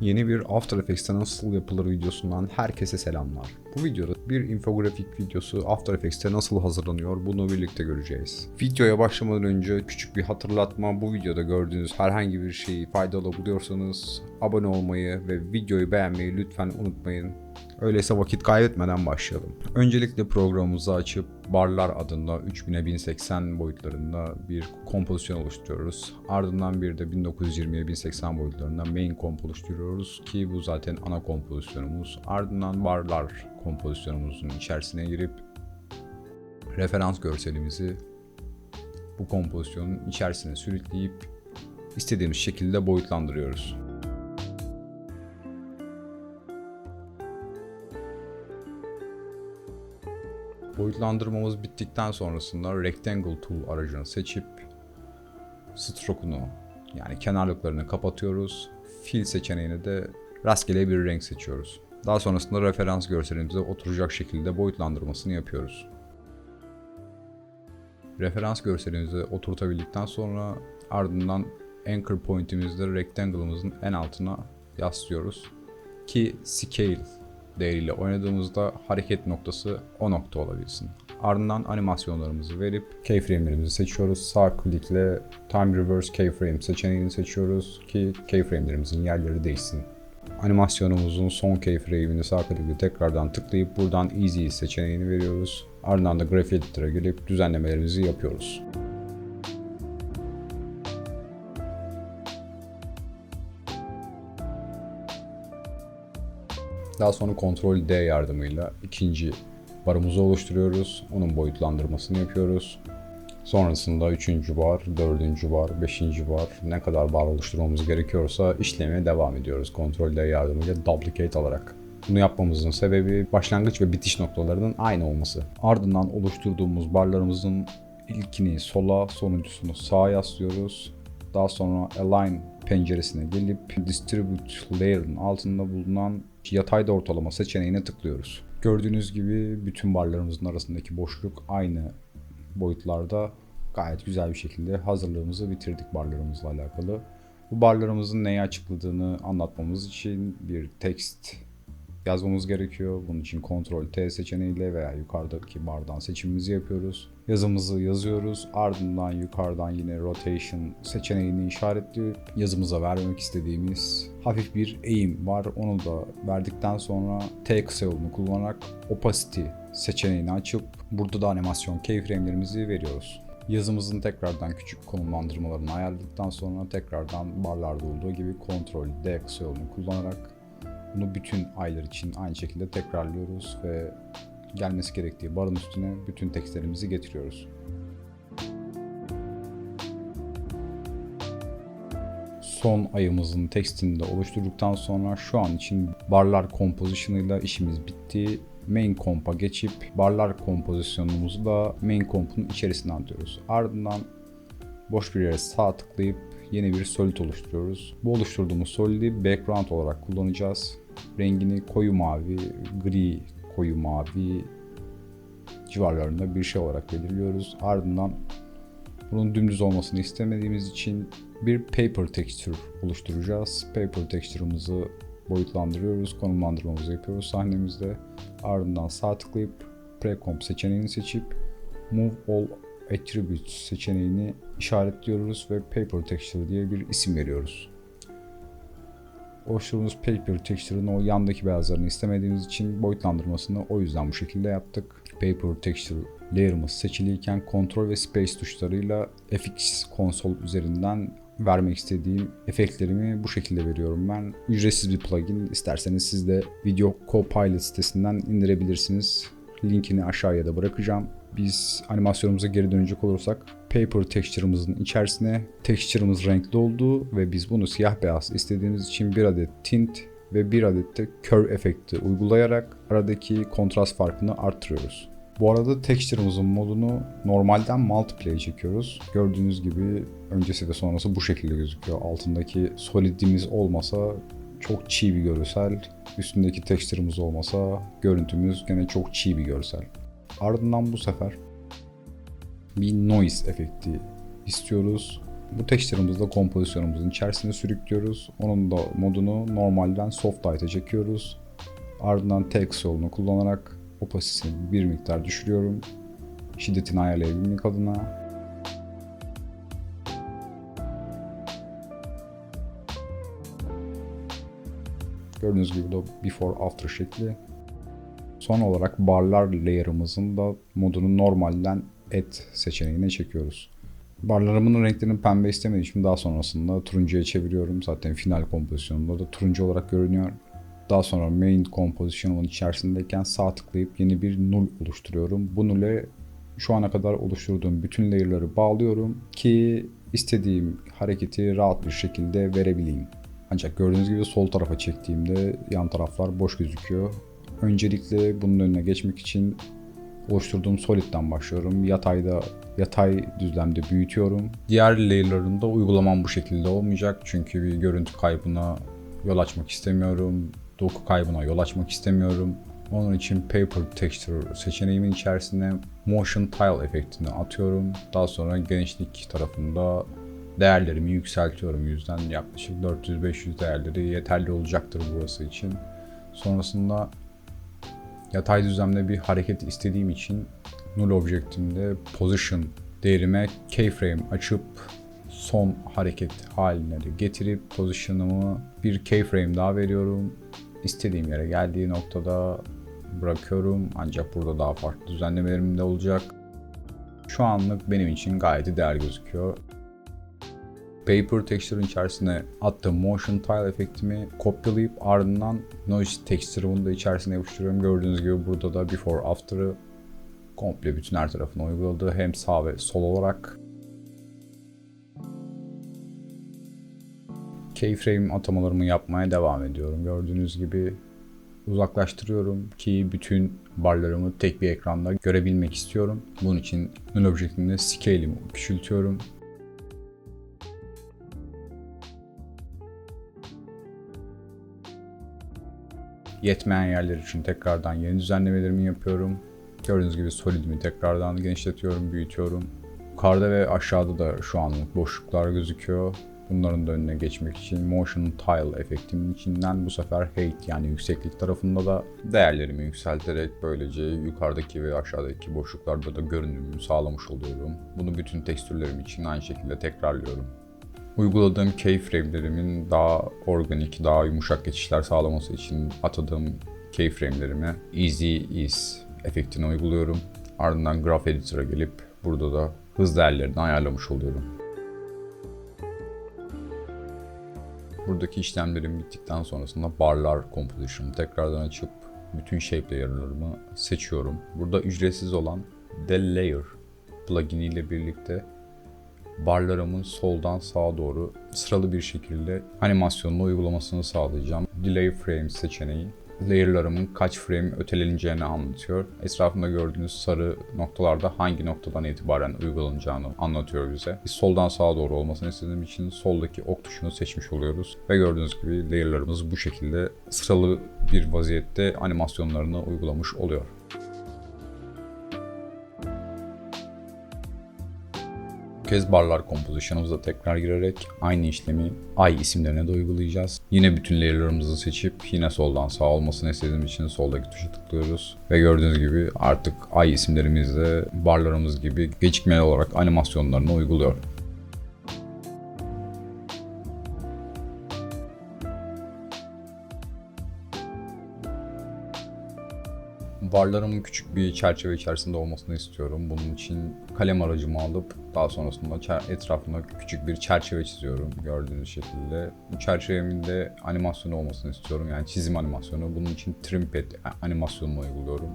Yeni bir After Effects'te nasıl yapılır videosundan herkese selamlar. Bu videoda bir infografik videosu After Effects'te nasıl hazırlanıyor bunu birlikte göreceğiz. Videoya başlamadan önce küçük bir hatırlatma bu videoda gördüğünüz herhangi bir şeyi faydalı buluyorsanız abone olmayı ve videoyu beğenmeyi lütfen unutmayın. Öyleyse vakit kaybetmeden başlayalım. Öncelikle programımızı açıp Barlar adında 3000'e 1080 boyutlarında bir kompozisyon oluşturuyoruz. Ardından bir de 1920'ye 1080 boyutlarında main komp oluşturuyoruz ki bu zaten ana kompozisyonumuz. Ardından Barlar kompozisyonumuzun içerisine girip referans görselimizi bu kompozisyonun içerisine sürükleyip istediğimiz şekilde boyutlandırıyoruz. Boyutlandırmamız bittikten sonrasında Rectangle Tool aracını seçip stroke'unu yani kenarlıklarını kapatıyoruz. Fill seçeneğini de rastgele bir renk seçiyoruz. Daha sonrasında referans görselimize oturacak şekilde boyutlandırmasını yapıyoruz. Referans görselimizi oturtabildikten sonra ardından anchor point'imizde rectangle'ımızın en altına yaslıyoruz. Ki scale değeriyle oynadığımızda hareket noktası o nokta olabilsin. Ardından animasyonlarımızı verip keyframe'lerimizi seçiyoruz. Sağ klikle Time Reverse Keyframe seçeneğini seçiyoruz ki keyframe'lerimizin yerleri değişsin. Animasyonumuzun son keyframe'ini sağ klikle tekrardan tıklayıp buradan Easy seçeneğini veriyoruz. Ardından da Graph Editor'a gelip düzenlemelerimizi yapıyoruz. Daha sonra Ctrl D yardımıyla ikinci barımızı oluşturuyoruz. Onun boyutlandırmasını yapıyoruz. Sonrasında üçüncü bar, dördüncü bar, beşinci bar ne kadar bar oluşturmamız gerekiyorsa işlemeye devam ediyoruz. Ctrl D yardımıyla duplicate alarak. Bunu yapmamızın sebebi başlangıç ve bitiş noktalarının aynı olması. Ardından oluşturduğumuz barlarımızın ilkini sola, sonuncusunu sağa yaslıyoruz. Daha sonra Align penceresine gelip Distribute Layer'ın altında bulunan yatayda ortalama seçeneğine tıklıyoruz. Gördüğünüz gibi bütün barlarımızın arasındaki boşluk aynı boyutlarda gayet güzel bir şekilde hazırlığımızı bitirdik barlarımızla alakalı. Bu barlarımızın neyi açıkladığını anlatmamız için bir text yazmamız gerekiyor. Bunun için Ctrl T seçeneğiyle veya yukarıdaki bardan seçimimizi yapıyoruz. Yazımızı yazıyoruz. Ardından yukarıdan yine Rotation seçeneğini işaretleyip yazımıza vermek istediğimiz hafif bir eğim var. Onu da verdikten sonra T kısa yolunu kullanarak Opacity seçeneğini açıp burada da animasyon keyframe'lerimizi veriyoruz. Yazımızın tekrardan küçük konumlandırmalarını ayarladıktan sonra tekrardan barlarda olduğu gibi Ctrl D kısa yolunu kullanarak bunu bütün aylar için aynı şekilde tekrarlıyoruz ve gelmesi gerektiği barın üstüne bütün tekstlerimizi getiriyoruz. Son ayımızın tekstini de oluşturduktan sonra şu an için barlar kompozisyonuyla işimiz bitti. Main komp'a geçip barlar kompozisyonumuzu da main komp'un içerisine atıyoruz. Ardından boş bir yere sağ tıklayıp yeni bir solid oluşturuyoruz. Bu oluşturduğumuz solid'i background olarak kullanacağız. Rengini koyu mavi, gri, koyu mavi civarlarında bir şey olarak belirliyoruz. Ardından bunun dümdüz olmasını istemediğimiz için bir paper texture oluşturacağız. Paper texture'ımızı boyutlandırıyoruz, konumlandırmamızı yapıyoruz sahnemizde. Ardından sağ tıklayıp Precomp seçeneğini seçip Move All Attributes seçeneğini işaretliyoruz ve Paper Texture diye bir isim veriyoruz. Oluşturduğumuz Paper Texture'ın o yandaki beyazlarını istemediğimiz için boyutlandırmasını o yüzden bu şekilde yaptık. Paper Texture layer'ımız seçiliyken Ctrl ve Space tuşlarıyla FX konsol üzerinden vermek istediğim efektlerimi bu şekilde veriyorum ben. Ücretsiz bir plugin. İsterseniz siz de Video Copilot sitesinden indirebilirsiniz. Linkini aşağıya da bırakacağım. Biz animasyonumuza geri dönecek olursak paper texture'ımızın içerisine texture'ımız renkli olduğu ve biz bunu siyah beyaz istediğimiz için bir adet tint ve bir adet de curve efekti uygulayarak aradaki kontrast farkını arttırıyoruz. Bu arada texture'ımızın modunu normalden multiplay'e çekiyoruz. Gördüğünüz gibi öncesi ve sonrası bu şekilde gözüküyor. Altındaki solidimiz olmasa çok çiğ bir görsel. Üstündeki texture'ımız olmasa görüntümüz gene çok çiğ bir görsel. Ardından bu sefer bir noise efekti istiyoruz. Bu texture'ımızı da kompozisyonumuzun içerisine sürüklüyoruz. Onun da modunu normalden soft light'a çekiyoruz. Ardından text yolunu kullanarak opasitesini bir miktar düşürüyorum. Şiddetini ayarlayabilmek adına. Gördüğünüz gibi de before after şekli. Son olarak barlar layer'ımızın da modunu normalden et seçeneğine çekiyoruz. Barlarımın renklerini pembe istemediğim için daha sonrasında turuncuya çeviriyorum. Zaten final kompozisyonunda da turuncu olarak görünüyor. Daha sonra main kompozisyonun içerisindeyken sağ tıklayıp yeni bir null oluşturuyorum. Bu null'e şu ana kadar oluşturduğum bütün layer'ları bağlıyorum ki istediğim hareketi rahat bir şekilde verebileyim. Ancak gördüğünüz gibi sol tarafa çektiğimde yan taraflar boş gözüküyor. Öncelikle bunun önüne geçmek için oluşturduğum solid'den başlıyorum. Yatayda yatay düzlemde büyütüyorum. Diğer layer'larında uygulamam bu şekilde olmayacak. Çünkü bir görüntü kaybına yol açmak istemiyorum. Doku kaybına yol açmak istemiyorum. Onun için Paper Texture seçeneğimin içerisine Motion Tile efektini atıyorum. Daha sonra genişlik tarafında değerlerimi yükseltiyorum. Yüzden yaklaşık 400-500 değerleri yeterli olacaktır burası için. Sonrasında yatay düzlemde bir hareket istediğim için null objektimde position değerime keyframe açıp son hareket haline de getirip pozisyonımı bir keyframe daha veriyorum. İstediğim yere geldiği noktada bırakıyorum. Ancak burada daha farklı düzenlemelerim de olacak. Şu anlık benim için gayet ideal gözüküyor. Paper Texture'ın içerisine attığım Motion Tile efektimi kopyalayıp ardından Noise Texture'ımı da içerisine yapıştırıyorum. Gördüğünüz gibi burada da Before After'ı komple bütün her tarafına uyguladı. Hem sağ ve sol olarak. Keyframe atamalarımı yapmaya devam ediyorum. Gördüğünüz gibi uzaklaştırıyorum ki bütün barlarımı tek bir ekranda görebilmek istiyorum. Bunun için Null Object'imde scale'imi küçültüyorum. Yetmeyen yerler için tekrardan yeni düzenlemelerimi yapıyorum. Gördüğünüz gibi solidimi tekrardan genişletiyorum, büyütüyorum. Yukarıda ve aşağıda da şu anlık boşluklar gözüküyor. Bunların da önüne geçmek için Motion Tile efektimin içinden bu sefer Height yani yükseklik tarafında da değerlerimi yükselterek böylece yukarıdaki ve aşağıdaki boşluklarda da görünümümü sağlamış oluyorum. Bunu bütün tekstürlerim için aynı şekilde tekrarlıyorum. Uyguladığım keyframe'lerimin daha organik, daha yumuşak geçişler sağlaması için atadığım keyframe'lerime Easy Ease efektini uyguluyorum. Ardından Graph Editor'a gelip burada da hız değerlerini ayarlamış oluyorum. Buradaki işlemlerim bittikten sonrasında barlar composition'ı tekrardan açıp bütün shape layer'larımı seçiyorum. Burada ücretsiz olan The Layer plugin ile birlikte barlarımın soldan sağa doğru sıralı bir şekilde animasyonunu uygulamasını sağlayacağım. Delay Frame seçeneği layer'larımın kaç frame öteleneceğini anlatıyor. Etrafında gördüğünüz sarı noktalarda hangi noktadan itibaren uygulanacağını anlatıyor bize. Biz soldan sağa doğru olmasını istediğim için soldaki ok tuşunu seçmiş oluyoruz. Ve gördüğünüz gibi layer'larımız bu şekilde sıralı bir vaziyette animasyonlarını uygulamış oluyor. Kez barlar kompozisyonumuza tekrar girerek aynı işlemi ay isimlerine de uygulayacağız. Yine bütün layer'larımızı seçip yine soldan sağ olmasını istediğim için soldaki tuşa tıklıyoruz. Ve gördüğünüz gibi artık ay isimlerimiz de barlarımız gibi gecikmeli olarak animasyonlarını uyguluyor. Barlarımın küçük bir çerçeve içerisinde olmasını istiyorum. Bunun için kalem aracımı alıp daha sonrasında etrafına küçük bir çerçeve çiziyorum gördüğünüz şekilde. Bu çerçevemin de animasyonu olmasını istiyorum. Yani çizim animasyonu. Bunun için trim pad animasyonunu uyguluyorum.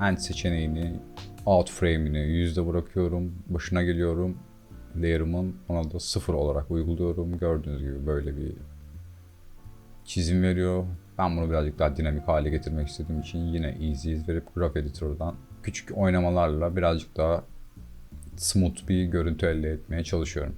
End seçeneğini, out frame'ini yüzde bırakıyorum. Başına geliyorum. Layer'ımın ona da sıfır olarak uyguluyorum. Gördüğünüz gibi böyle bir çizim veriyor. Ben bunu birazcık daha dinamik hale getirmek istediğim için yine Easy verip Graph Editor'dan küçük oynamalarla birazcık daha smooth bir görüntü elde etmeye çalışıyorum.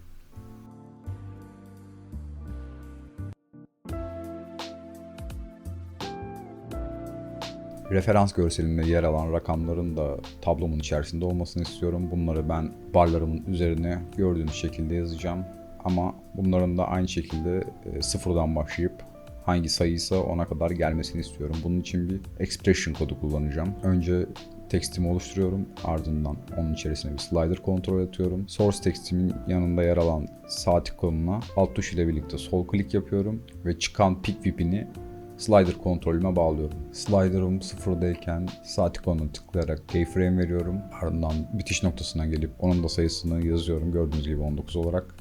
Referans görselimde yer alan rakamların da tablomun içerisinde olmasını istiyorum. Bunları ben barlarımın üzerine gördüğünüz şekilde yazacağım. Ama bunların da aynı şekilde e, sıfırdan başlayıp hangi sayıysa ona kadar gelmesini istiyorum. Bunun için bir expression kodu kullanacağım. Önce tekstimi oluşturuyorum. Ardından onun içerisine bir slider kontrol atıyorum. Source tekstimin yanında yer alan sağ ikonuna alt tuş ile birlikte sol klik yapıyorum ve çıkan pick whip'ini slider kontrolüme bağlıyorum. Slider'ım sıfırdayken sağ ikonuna tıklayarak keyframe veriyorum. Ardından bitiş noktasına gelip onun da sayısını yazıyorum. Gördüğünüz gibi 19 olarak.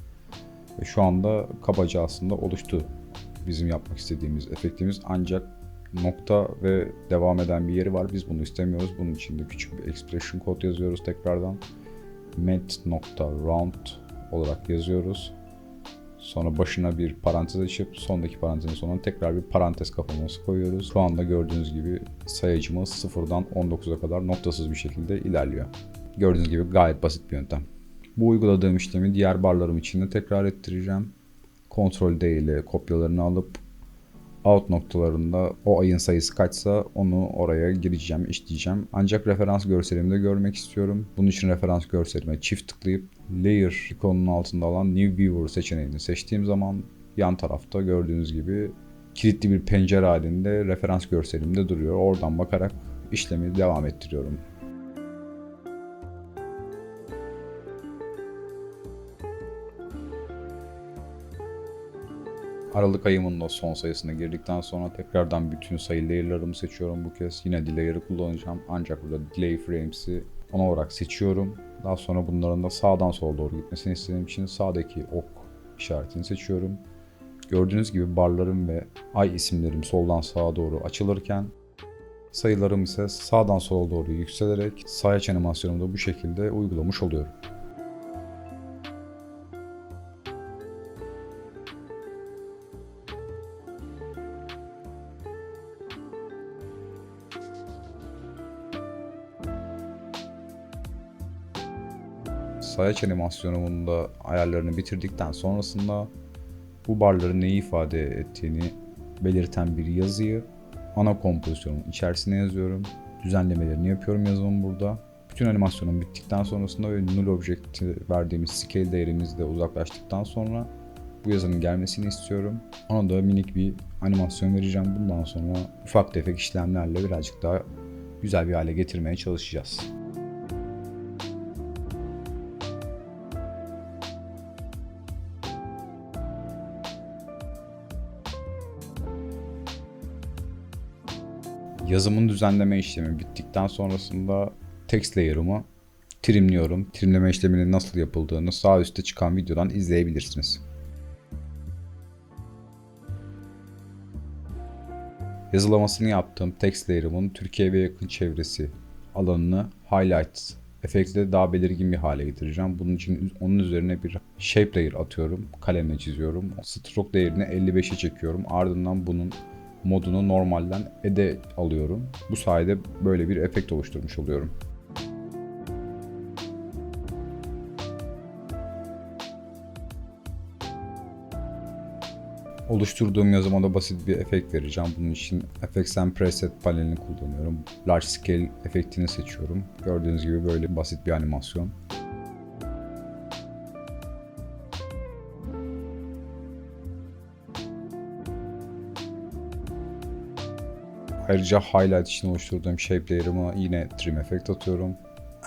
Ve şu anda kabaca aslında oluştu bizim yapmak istediğimiz efektimiz ancak nokta ve devam eden bir yeri var. Biz bunu istemiyoruz. Bunun için de küçük bir expression kod yazıyoruz tekrardan. met nokta round olarak yazıyoruz. Sonra başına bir parantez açıp sondaki parantezin sonuna tekrar bir parantez kapaması koyuyoruz. Şu anda gördüğünüz gibi sayacımız sıfırdan 19'a kadar noktasız bir şekilde ilerliyor. Gördüğünüz gibi gayet basit bir yöntem. Bu uyguladığım işlemi diğer barlarım için de tekrar ettireceğim. Ctrl D ile kopyalarını alıp out noktalarında o ayın sayısı kaçsa onu oraya gireceğim, işleyeceğim. Ancak referans görselimi de görmek istiyorum. Bunun için referans görselime çift tıklayıp layer ikonunun altında olan new viewer seçeneğini seçtiğim zaman yan tarafta gördüğünüz gibi kilitli bir pencere halinde referans görselimde duruyor. Oradan bakarak işlemi devam ettiriyorum. Aralık ayımın da son sayısına girdikten sonra tekrardan bütün sayı layer'larımı seçiyorum bu kez. Yine delayer'ı kullanacağım ancak burada delay frames'i on olarak seçiyorum. Daha sonra bunların da sağdan sola doğru gitmesini istediğim için sağdaki ok işaretini seçiyorum. Gördüğünüz gibi barlarım ve ay isimlerim soldan sağa doğru açılırken sayılarım ise sağdan sola doğru yükselerek sayaç animasyonumu da bu şekilde uygulamış oluyorum. Sayaç animasyonumun da ayarlarını bitirdikten sonrasında bu barların neyi ifade ettiğini belirten bir yazıyı ana kompozisyonun içerisine yazıyorum. Düzenlemelerini yapıyorum yazımın burada. Bütün animasyonum bittikten sonrasında ve null object'i verdiğimiz scale değerimizde uzaklaştıktan sonra bu yazının gelmesini istiyorum. Ona da minik bir animasyon vereceğim. Bundan sonra ufak tefek işlemlerle birazcık daha güzel bir hale getirmeye çalışacağız. Yazımın düzenleme işlemi bittikten sonrasında text layer'ımı trimliyorum. Trimleme işleminin nasıl yapıldığını sağ üstte çıkan videodan izleyebilirsiniz. Yazılamasını yaptığım text layer'ımın Türkiye ve yakın çevresi alanını highlight efektle daha belirgin bir hale getireceğim. Bunun için onun üzerine bir shape layer atıyorum. Kalemle çiziyorum. Stroke değerini 55'e çekiyorum. Ardından bunun modunu normalden ede alıyorum. Bu sayede böyle bir efekt oluşturmuş oluyorum. Oluşturduğum yazıma basit bir efekt vereceğim. Bunun için FX and Preset panelini kullanıyorum. Large Scale efektini seçiyorum. Gördüğünüz gibi böyle basit bir animasyon. Ayrıca highlight için oluşturduğum shape layer'ıma yine trim efekt atıyorum.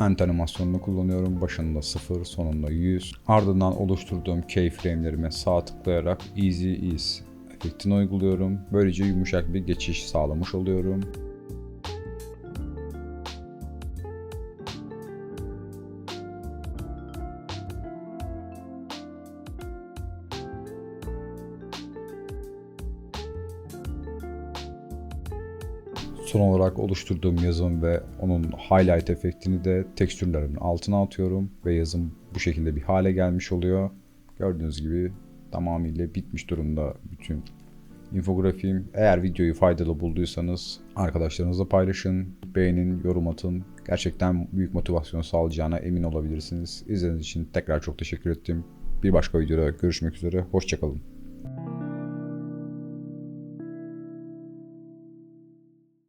End animasyonunu kullanıyorum. Başında 0, sonunda 100. Ardından oluşturduğum keyframe'lerime sağ tıklayarak Easy Ease efektini uyguluyorum. Böylece yumuşak bir geçiş sağlamış oluyorum. Son olarak oluşturduğum yazım ve onun highlight efektini de tekstürlerimin altına atıyorum ve yazım bu şekilde bir hale gelmiş oluyor. Gördüğünüz gibi tamamıyla bitmiş durumda bütün infografiğim. Eğer videoyu faydalı bulduysanız arkadaşlarınızla paylaşın, beğenin, yorum atın. Gerçekten büyük motivasyon sağlayacağına emin olabilirsiniz. İzlediğiniz için tekrar çok teşekkür ettim. Bir başka videoda görüşmek üzere. Hoşçakalın.